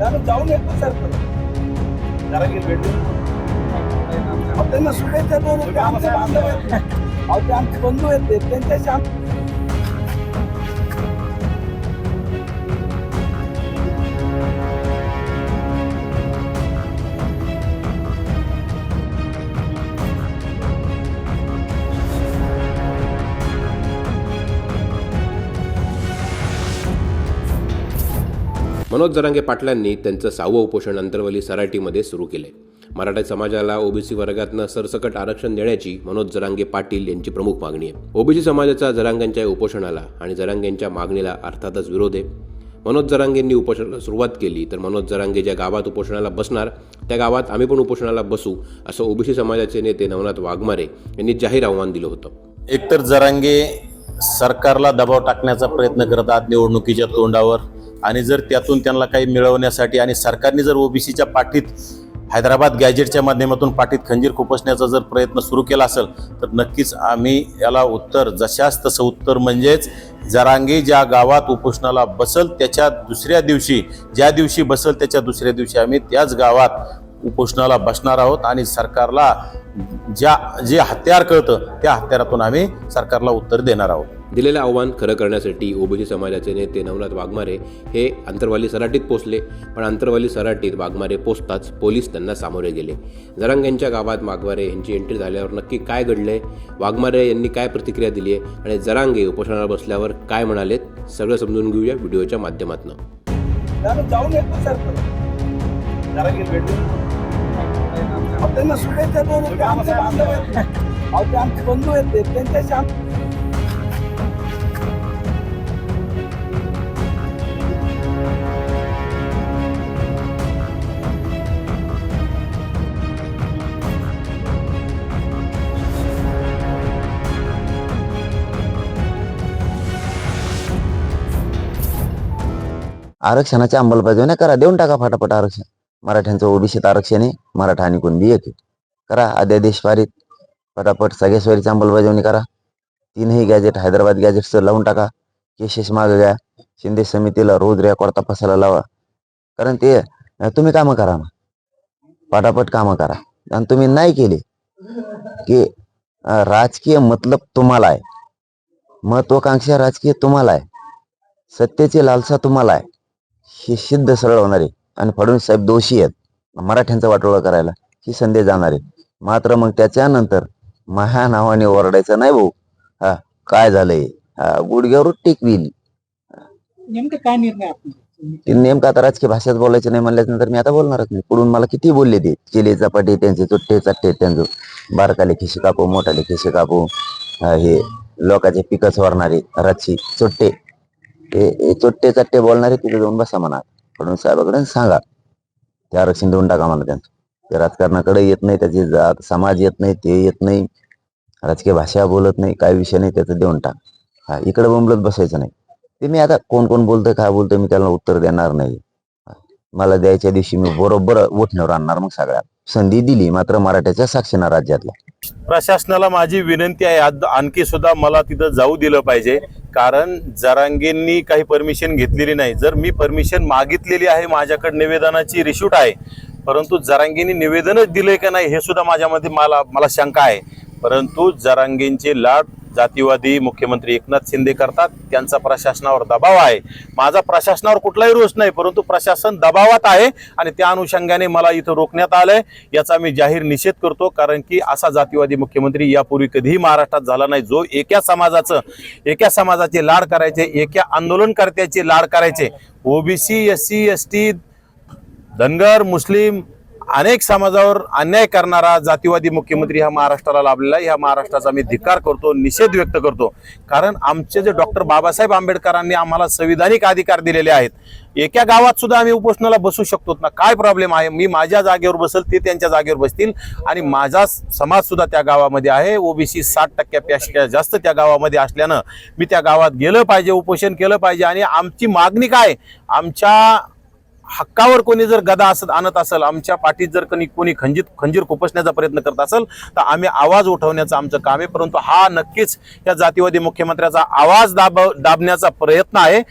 आम्ही जाऊन येतो सर जरांगे भेटून. त्यांना शुभेच्छा देऊन आमचे बांधव आहेत. आमचे बंधू आहेत त्यांच्याशी आम- मनोज जरांगे पाटलांनी त्यांचं सहावं उपोषण अंतरवली सराटीमध्ये सुरू केले मराठा समाजाला ओबीसी वर्गातनं सरसकट आरक्षण देण्याची मनोज जरांगे पाटील यांची प्रमुख मागणी आहे. ओबीसी समाजाचा जरांगांच्या उपोषणाला आणि जरांगेंच्या मागणीला अर्थातच विरोध आहे. मनोज जरांगेंनी उपोषणाला सुरुवात केली तर मनोज जरांगे ज्या गावात उपोषणाला बसणार त्या गावात आम्ही पण उपोषणाला बसू असं ओबीसी समाजाचे नेते नवनाथ वाघमारे यांनी जाहीर आव्हान दिलं होतं. एकतर जरांगे सरकारला दबाव टाकण्याचा प्रयत्न करतात निवडणुकीच्या तोंडावर आणि जर त्यातून त्यांना काही मिळवण्यासाठी आणि सरकारने जर ओबीसीच्या पाठीत हैदराबाद गॅजेटच्या माध्यमातून पाठीत खंजीर खुपसण्याचा जर प्रयत्न सुरू केला असेल तर नक्कीच आम्ही याला उत्तर जशास तसं उत्तर म्हणजेच जरांगे ज्या गावात उपोषणाला बसल त्याच्या दुसऱ्या दिवशी ज्या दिवशी बसल त्याच्या दुसऱ्या दिवशी आम्ही त्याच गावात उपोषणाला बसणार आहोत आणि सरकारला ज्या जे हत्यार कळतं त्या हत्यारातून आम्ही सरकारला उत्तर देणार आहोत. दिलेलं आव्हान खरं करण्यासाठी ओबीसी समाजाचे नेते नवनाथ वाघमारे हे अंतरवाली सराटीत पोचले. पण अंतरवाली सराटीत वाघमारे पोचताच पोलीस त्यांना सामोरे गेले. जरांगेंच्या गावात वाघमारे यांची एंट्री झाल्यावर नक्की काय घडले? वाघमारे यांनी काय प्रतिक्रिया दिली आहे? आणि जरांगे उपोषणाला बसल्यावर काय म्हणालेत? सगळं समजून घेऊया व्हिडिओच्या माध्यमातून. त्यांना शुभेच्छा आमचे बांधव आहेत. आमचे बंधू आहेत त्यांच्याशी आरक्षणाची अंमलबजावणी करा. देऊन टाका फटाफट आरक्षण. मराठ्यांचं ओबीसीत आरक्षण आहे. मराठा आणि कुणबी एक करा. अध्यादेश पारित फटाफट सगळ्या स्वारीची अंमलबजावणी करा. तीनही गॅजेट हैदराबाद गॅजेटचं लावून टाका. केसेस मागे घ्या. शिंदे समितीला रोज रेकॉर्ड तपासायला लावा. कारण ते तुम्ही कामं करा ना. पटापट कामं करा. आणि तुम्ही नाही केले की राजकीय मतलब तुम्हाला आहे. महत्वाकांक्षा राजकीय तुम्हाला आहे. सत्तेची लालसा तुम्हाला आहे. ही सिद्ध सरळ होणार आहे आणि फडणवीस साहेब दोषी आहेत. मराठ्यांचा वाटोळा करायला ही संधी जाणार आहे. मात्र मग त्याच्यानंतर महा नावाने ओरडायचं नाही भाऊ. हा काय झालंय? हा गुडघ्यावर टिकविल नेमकं काय निर्णय आपण ते नेमकं आता राजकीय भाषेत बोलायचं नाही म्हणल्यानंतर मी आता बोलणारच नाही. पुढून मला किती बोलले ते? चिले चपाटे त्यांचे चुट्टे चट्टे त्यांचं बारकाले खिशे कापू मोठाले खिशे कापू हा, हे लोकांचे पिकं चोरणारे रातची चुट्टे. हे चोट्टे चट्टे बोलणारे तिथे जाऊन बसा म्हणा. फडणवीस साहेबाकडे सांगा. ते आरक्षण देऊन टाका मला त्यांचं. ते राजकारणाकडे येत नाही त्याची जात समाज येत नाही ते येत नाही. राजकीय भाषा बोलत नाही काय विषय नाही त्याचं देऊन टाक. हा इकडे बोंबलत बसायचं नाही. ते मी आता कोण कोण बोलतोय काय बोलतोय मी त्याला उत्तर देणार नाही. मला द्यायच्या दिवशी मी बरोबर उठण्यावर आणणार मग सगळ्या संधी दिली मात्र मराठ्याच्या साक्षीना राज्यातल्या. प्रशासनाला माझी विनंती आहे आणखी सुद्धा मला तिथं जाऊ दिलं पाहिजे. कारण जरांगेंनी काही परमिशन घेतलेली नाही. जर मी परमिशन मागितलेली आहे माझ्याकडे निवेदनाची रिशूट आहे परंतु जरांगेंनी निवेदनच दिलंय का नाही हे सुद्धा माझ्यामध्ये मला मला शंका आहे. परंतु जरांगेंचे लाट जातीवादी मुख्यमंत्री एकनाथ शिंदे करतात. त्यांचा प्रशासनावर दबाव आहे. माझा प्रशासनावर कुठलाही रोष नाही परंतु प्रशासन दबावात आहे आणि त्या अनुषंगाने मला इथं रोखण्यात आलंय. याचा मी जाहीर निषेध करतो कारण की असा जातीवादी मुख्यमंत्री यापूर्वी कधीही महाराष्ट्रात झाला नाही. जो एका समाजाचं एका समाजाचे लाड करायचे एका आंदोलनकर्त्याचे लाड करायचे. OBC S C S T Dhangar मुस्लिम अनेक समाजावर अन्याय करणारा जातीवादी मुख्यमंत्री हा महाराष्ट्राला लाभलेला आहे. ह्या महाराष्ट्राचा मी धिक्कार करतो निषेध व्यक्त करतो. कारण आमचे जे डॉक्टर बाबासाहेब आंबेडकरांनी आम्हाला संविधानिक अधिकार दिलेले आहेत एका गावात सुद्धा आम्ही उपोषणाला बसू शकतो ना? काय प्रॉब्लेम आहे? मी माझ्या जागेवर बसेल ते त्यांच्या जागेवर बसतील आणि माझा समाज सुद्धा त्या गावामध्ये आहे. ओबीसी साठ टक्क्यापेक्षा जास्त त्या गावामध्ये असल्यानं मी त्या गावात गेलं पाहिजे उपोषण केलं पाहिजे आणि आमची मागणी काय? आमच्या हक्कावर कोणी जर गदा असत आणत असेल आमच्या पाठीत जर कोणी कोणी खंजीत खंजीर खुपसण्याचा प्रयत्न करत असेल तर आम्ही आवाज उठवण्याचं आमचं काम आहे. परंतु हा नक्कीच या जातीवादी मुख्यमंत्र्याचा आवाज दाब दाबण्याचा प्रयत्न आहे.